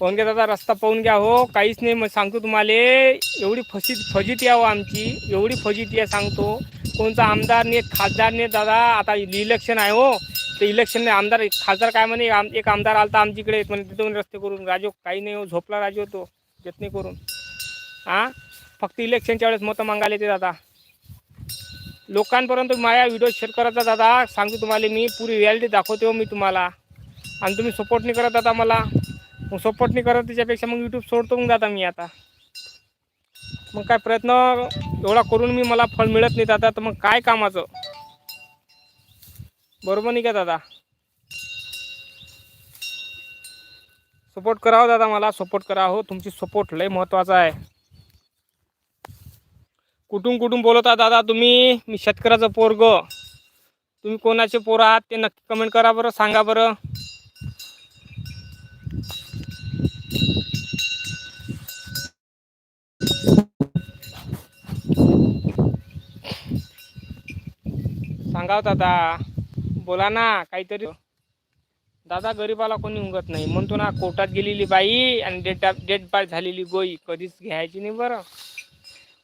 पाहून घ्या दादा रस्ता पाहून घ्या हो काहीच नाही. मग सांगतो तुम्हाला एवढी फसी फजिती आहे हो आमची एवढी फजिती आहे सांगतो. कोणता आमदार नाही खासदार नाही दादा आता इलेक्शन आहे हो. ते इलेक्शन आमदार खासदार काय म्हणे आम- एक आमदार आलता आमच्याकडे म्हणजे तिथून रस्ते करून राजो काही नाही हो झोपला राजो तो देत नाही करून. हां फक्त इलेक्शनच्या वेळेस मतं मागायला येते दादा. लोकांपर्यंत माझ्या व्हिडिओ शेअर करायचा दादा. सांगतो तुम्हाला मी पुरी रियालिटी दाखवते हो मी तुम्हाला. आणि तुम्ही सपोर्ट नाही करत दादा मला. मग सपोर्ट नाही करत त्याच्यापेक्षा मग यूट्यूब सोडतो मग दादा मी आता. मग काय प्रयत्न एवढा करून मी मला फळ मिळत नाही दादा तर मग काय कामाचं? बरोबर नाही का दादा? सपोर्ट करा हो दादा मला सपोर्ट करा. हो तुमची सपोर्ट लय महत्त्वाचा आहे. कुठून कुठून बोलवता दादा तुम्ही? मी शेतकऱ्याचं पोरग. तुम्ही कोणाचे पोरं आहात ते नक्की कमेंट करा बरं सांगा बरं. सांगाव दादा. बोला ना काहीतरी. दादा गरीबाला कोणी उंगत नाही. म्हणतो ना कोर्टात गेलेली बाई आणि डेट डेट बाय झालेली गोई. कधीच घ्यायची नाही बरं.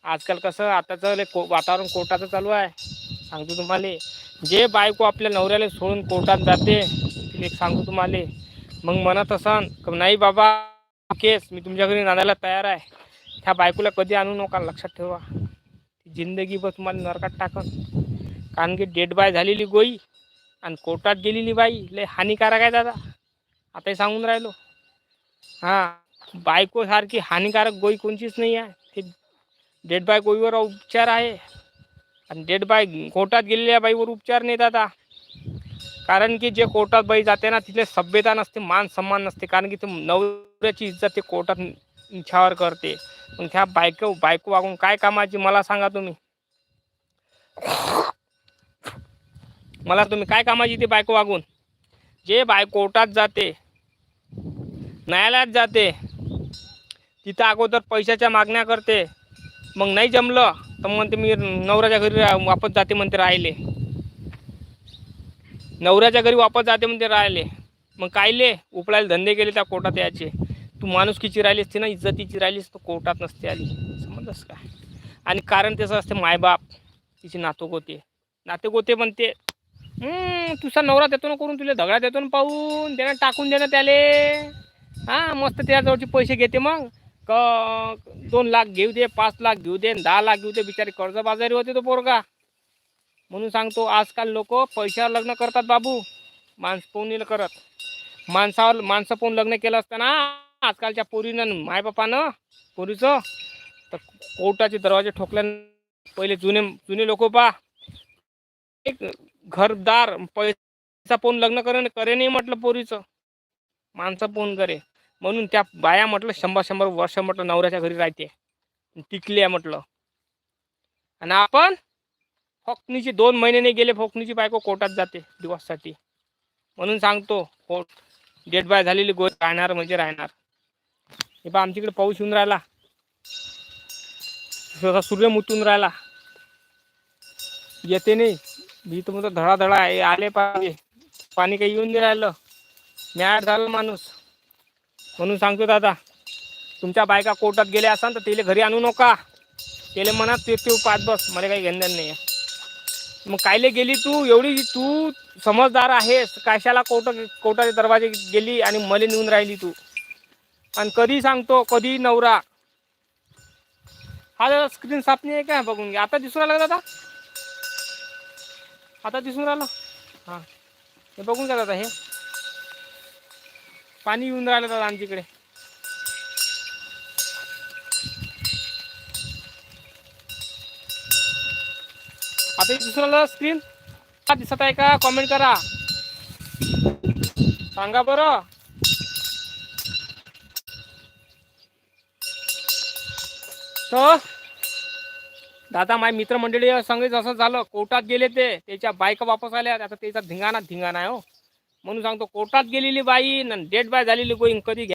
आजकाल कसं आताचं को वातावरण कोर्टाचं चालू आहे. सांगतो तुम्हाला. जे बायको आपल्या नवऱ्याला सोडून कोर्टात जाते तिने एक सांगतो तुम्हाला. मग म्हणत असन नाही बाबा केस मी तुमच्या घरी नांदायला तयार आहे. त्या बायकोला कधी आणू नका लक्षात ठेवा. जिंदगीभर तुम्हाला नरकात टाकन. कारण की डेड बाय झालेली गोई आणि कोर्टात गेलेली बाई लय हानिकारक आहे दादा. आताही सांगून राहिलो. हां बायकोसारखी हानिकारक गोई कोणचीच नाही आहे. ते डेड बाय गोईवर उपचार आहे. आणि डेड बाय कोर्टात गेलेल्या बाईवर उपचार नाही दादा. कारण की जे कोर्टात बाई जाते ना तिथले सभ्यता नसते मान सन्मान नसते. कारण की ते नवऱ्याची इज्जत ते कोर्टात इच्छावर करते. मग त्या बायको बायको वागून काय कामाची मला सांगा तुम्ही. मला तुम्ही काय कामाची ती बायको वागून? जे बाय कोर्टात जाते न्यायालयात जाते तिथं अगोदर पैशाच्या मागण्या करते मग नाही जमलं तर म्हणते मी नवऱ्याच्या घरी वापस जाते म्हणते राहिले. नवऱ्याच्या घरी वापस जाते म्हणते राहिले. मग कायले? उपळायला धंदे केले त्या कोर्टात यायचे. तू माणुसकीची राहिली असते ना इज्जतीची राहिलीस तर कोर्टात नसते आली. समजलंस काय? आणि कारण त्याचं असते मायबाप तिचे नातोक होते नाते गोते म्हणते "हम्म, तुझा नवरा देतो ना करून तुला दगडा देतो ना पाहून त्यानं टाकून दे ना त्याले. हां मस्त त्याजवळचे पैसे घेते मग. क दोन लाख घेऊ दे पाच लाख घेऊ दे दहा लाख घेऊ दे बिचारे कर्जबाजारी होते तो पोरगा. म्हणून सांगतो आजकाल लोक पैशावर लग्न करतात बाबू. माणसं पोहणीला करत. माणसावर माणसं पाहून लग्न केलं असताना आजकालच्या पोरीनं मायबापानं पोरीचं तर कोर्टाचे दरवाजे ठोकल्यानं पहिले जुने जुने लोक पा एक घरदार पैसा फोन लग्न करे करे नाही म्हटलं पोरीचं. माणसं फोन करे. म्हणून त्या बाया म्हटलं शंभर शंभर वर्ष म्हटलं नवऱ्याच्या घरी राहते. टिकली आहे म्हटलं. आणि आपण फोकणीची दोन महिने नाही गेले फोकणीची बायको कोर्टात जाते दिवससाठी. म्हणून सांगतो कोर्ट डेट बाय झालेली गोष्ट राहणार म्हणजे राहणार. हे पहा आमच्याकडे पाऊस येऊन राहिला. सूर्य मुतून राहिला. येते नाही. मी तर धडाधडा आहे आले पाहिजे. पाणी काही येऊन नाही राहिलं. मॅट झालं माणूस. म्हणून सांगतो दादा तुमच्या बायका कोर्टात गेल्या असाल तर तिला घरी आणू नका. त्याला म्हणा ते तू पाच बस मला काही घेणं नाही आहे मग कायले गेली तू? एवढी तू समजदार आहेस. कशाला कोर्ट कोर्टाचे दरवाजे गेली आणि मले नेऊन राहिली तू? आणि कधी सांगतो कधी नवरा? हा दादा स्क्रीन साफ नाही आहे का? बघून घ्या. आता दिसून राहिला दादा? आता दिसून राहिलं. हां. हे बघून घ्या दादा हे. पाणी येऊन राहिलं दादा आमच्याकडे. आता हे दिसून राहिलं स्क्रीन दिसत आहे का? कॉमेंट करा. सांगा बरं. तर दादा माझ्या मित्रमंडळी संगीत असं झालं कोर्टात गेले ते त्याच्या बायका वापस आल्या. आता त्याचा धिंगाणा धिंगाणा आहे हो. म्हणून सांगतो कोर्टात गेलेली बाई डेड डेट बाय झालेली गोईंग कधी